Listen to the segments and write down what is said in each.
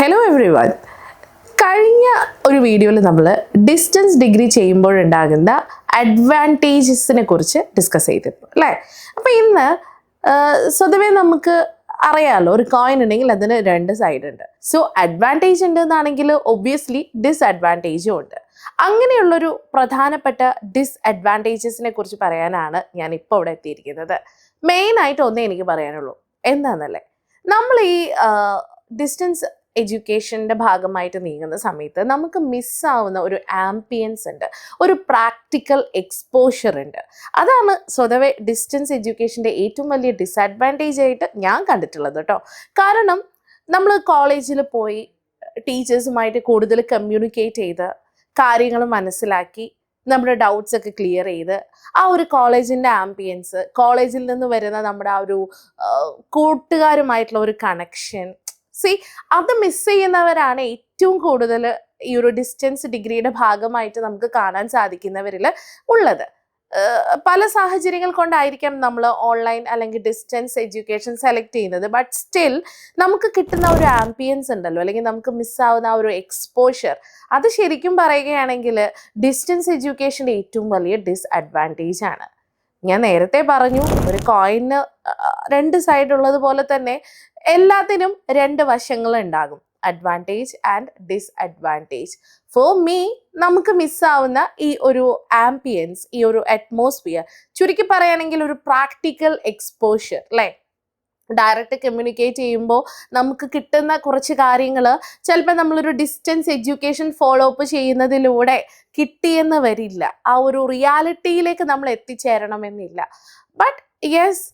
Hello every one കഴിഞ്ഞ ഒരു വീഡിയോയിൽ നമ്മൾ ഡിസ്റ്റൻസ് ഡിഗ്രി ചെയ്യുമ്പോഴുണ്ടാകുന്ന അഡ്വാന്റേജസിനെ കുറിച്ച് ഡിസ്കസ് ചെയ്തിരുന്നു അല്ലേ? അപ്പോൾ ഇന്ന് സ്വതവേ നമുക്ക് അറിയാമല്ലോ ഒരു കോയിൻ ഉണ്ടെങ്കിൽ അതിന് രണ്ട് സൈഡ് ഉണ്ട്. സോ അഡ്വാന്റേജ് ഉണ്ട് എന്നാണെങ്കിൽ ഒബ്വിയസ്ലി ഡിസ്അഡ്വാന്റേജും ഉണ്ട്. അങ്ങനെയുള്ളൊരു പ്രധാനപ്പെട്ട ഡിസ്അഡ്വാന്റേജസിനെ കുറിച്ച് പറയാനാണ് ഞാൻ ഇപ്പോൾ ഇവിടെ എത്തിയിരിക്കുന്നത്. മെയിനായിട്ട് ഒന്നേ എനിക്ക് പറയാനുള്ളൂ. എന്താണെന്നല്ലേ നമ്മൾ ഈ ഡിസ്റ്റൻസ് എഡ്യൂക്കേഷന്റെ ഭാഗമായിട്ട് നീങ്ങുന്ന സമയത്ത് നമുക്ക് മിസ്സാവുന്ന ഒരു ആംബിയൻസ് ഉണ്ട് ഒരു പ്രാക്ടിക്കൽ എക്സ്പോഷർ ഉണ്ട്. അതാണ് സ്വതവേ ഡിസ്റ്റൻസ് എഡ്യൂക്കേഷന്റെ ഏറ്റവും വലിയ ഡിസഡ്വാന്റേജ് ആയിട്ട് ഞാൻ കണ്ടിട്ടുള്ളത് കേട്ടോ. കാരണം നമ്മൾ കോളേജിൽ പോയി ടീച്ചേഴ്സുമായിട്ട് കൂടുതൽ കമ്മ്യൂണിക്കേറ്റ് ചെയ്ത് കാര്യങ്ങൾ മനസ്സിലാക്കി നമ്മുടെ ഡൗട്ട്സ് ഒക്കെ ക്ലിയർ ചെയ്ത് ആ ഒരു കോളേജിന്റെ ആംബിയൻസ് കോളേജിൽ നിന്ന് വരുന്ന നമ്മുടെ ആ ഒരു കൂട്ടുകാരുമായിട്ടുള്ള ഒരു കണക്ഷൻ സി അത് മിസ് ചെയ്യുന്നവരാണ് ഏറ്റവും കൂടുതൽ ഈ ഒരു ഡിസ്റ്റൻസ് ഡിഗ്രിയുടെ ഭാഗമായിട്ട് നമുക്ക് കാണാൻ സാധിക്കുന്നവരിൽ ഉള്ളത്. പല സാഹചര്യങ്ങൾ കൊണ്ടായിരിക്കാം നമ്മൾ ഓൺലൈൻ അല്ലെങ്കിൽ ഡിസ്റ്റൻസ് എഡ്യൂക്കേഷൻ സെലക്ട് ചെയ്യുന്നത്. ബട്ട് സ്റ്റിൽ നമുക്ക് കിട്ടുന്ന ഒരു ആംബിയൻസ് ഉണ്ടല്ലോ. അല്ലെങ്കിൽ നമുക്ക് മിസ്സാവുന്ന ആ ഒരു എക്സ്പോഷർ അത് ശരിക്കും പറയുകയാണെങ്കിൽ ഡിസ്റ്റൻസ് എഡ്യൂക്കേഷന്റെ ഏറ്റവും വലിയ ഡിസ്അഡ്വാന്റേജ് ആണ്. ഞാൻ നേരത്തെ പറഞ്ഞു ഒരു കോയിന് രണ്ട് സൈഡ് ഉള്ളത് പോലെ തന്നെ എല്ലാത്തിനും രണ്ട് വശങ്ങൾ ഉണ്ടാകും. Advantage and disadvantage for me നമുക്ക് മിസ്സാവുന്ന ഈ ഒരു ആംബിയൻസ് ഈ ഒരു അറ്റ്മോസ്ഫിയർ ചുരുക്കി പറയുകയാണെങ്കിൽ ഒരു പ്രാക്ടിക്കൽ എക്സ്പോഷ്യർ അല്ലേ? ഡയറക്റ്റ് കമ്മ്യൂണിക്കേറ്റ് ചെയ്യുമ്പോൾ നമുക്ക് കിട്ടുന്ന കുറച്ച് കാര്യങ്ങൾ ചിലപ്പോൾ നമ്മളൊരു ഡിസ്റ്റൻസ് എഡ്യൂക്കേഷൻ ഫോളോ അപ്പ് ചെയ്യുന്നതിലൂടെ കിട്ടിയെന്ന് വരില്ല. ആ ഒരു റിയാലിറ്റിയിലേക്ക് നമ്മൾ എത്തിച്ചേരണമെന്നില്ല ബട്ട് യെസ്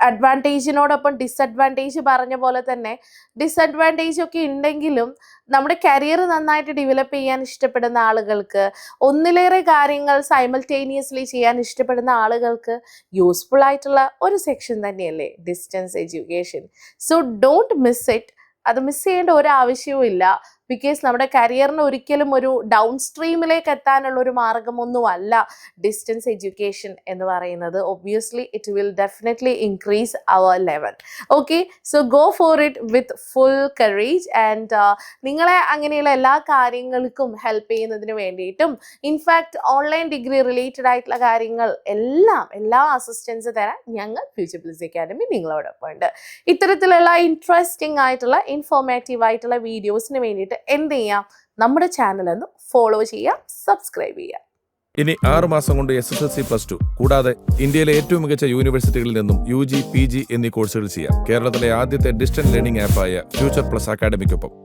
അഡ്വാന്റേജിനോടൊപ്പം ഡിസഡ്വാന്റേജ് പറഞ്ഞ പോലെ തന്നെ ഡിസഡ്വാന്റേജ് ഒക്കെ ഉണ്ടെങ്കിലും നമ്മുടെ കരിയർ നന്നായിട്ട് ഡെവലപ്പ് ചെയ്യാൻ ഇഷ്ടപ്പെടുന്ന ആളുകൾക്ക് ഒന്നിലേറെ കാര്യങ്ങൾ സൈമൾട്ടേനിയസ്ലി ചെയ്യാൻ ഇഷ്ടപ്പെടുന്ന ആളുകൾക്ക് യൂസ്ഫുൾ ആയിട്ടുള്ള ഒരു സെക്ഷൻ തന്നെയല്ലേ? Distance education so don't miss it അത് മിസ് ചെയ്യേണ്ട ഒരു ആവശ്യവും ഇല്ല ബിക്കോസ് നമ്മുടെ കരിയറിന് ഒരിക്കലും ഒരു ഡൗൺ സ്ട്രീമിലേക്ക് എത്താനുള്ള ഒരു മാർഗമൊന്നുമല്ല ഡിസ്റ്റൻസ് എഡ്യൂക്കേഷൻ എന്ന് പറയുന്നത്. Obviously it will definitely increase our level okay so go for it with full courage and നിങ്ങളെ അങ്ങനെയുള്ള എല്ലാ കാര്യങ്ങൾക്കും ഹെൽപ്പ് ചെയ്യുന്നതിന് വേണ്ടിയിട്ടും ഇൻഫാക്ട് ഓൺലൈൻ ഡിഗ്രി റിലേറ്റഡ് ആയിട്ടുള്ള കാര്യങ്ങൾ എല്ലാം എല്ലാ അസിസ്റ്റൻസ് തരാൻ ഞങ്ങൾ ഫ്യൂച്ചർ പ്ലസ് അക്കാഡമി നിങ്ങളോടൊപ്പം ഉണ്ട് ഇത്തരത്തിലുള്ള ഇൻട്രസ്റ്റിംഗ് ആയിട്ടുള്ള ഇൻഫോർമേറ്റീവ് ആയിട്ടുള്ള വീഡിയോസിന് വേണ്ടിയിട്ട് എന്ത് ചെയ്യാം നമ്മുടെ ചാനൽ ഒന്ന് ഫോളോ ചെയ്യാം സബ്സ്ക്രൈബ് ചെയ്യാം. ഇനി ആറ് മാസം കൊണ്ട് S S L C plus two കൂടാതെ ഇന്ത്യയിലെ ഏറ്റവും മികച്ച യൂണിവേഴ്സിറ്റികളിൽ നിന്നും യു ജി പി ജി എന്നീ കോഴ്സുകൾ ചെയ്യാം. കേരളത്തിലെ ആദ്യത്തെ ഡിസ്റ്റൻസ് ലേണിംഗ് ആപ്പായ ഫ്യൂച്ചർ പ്ലസ് അക്കാഡമിക്കൊപ്പം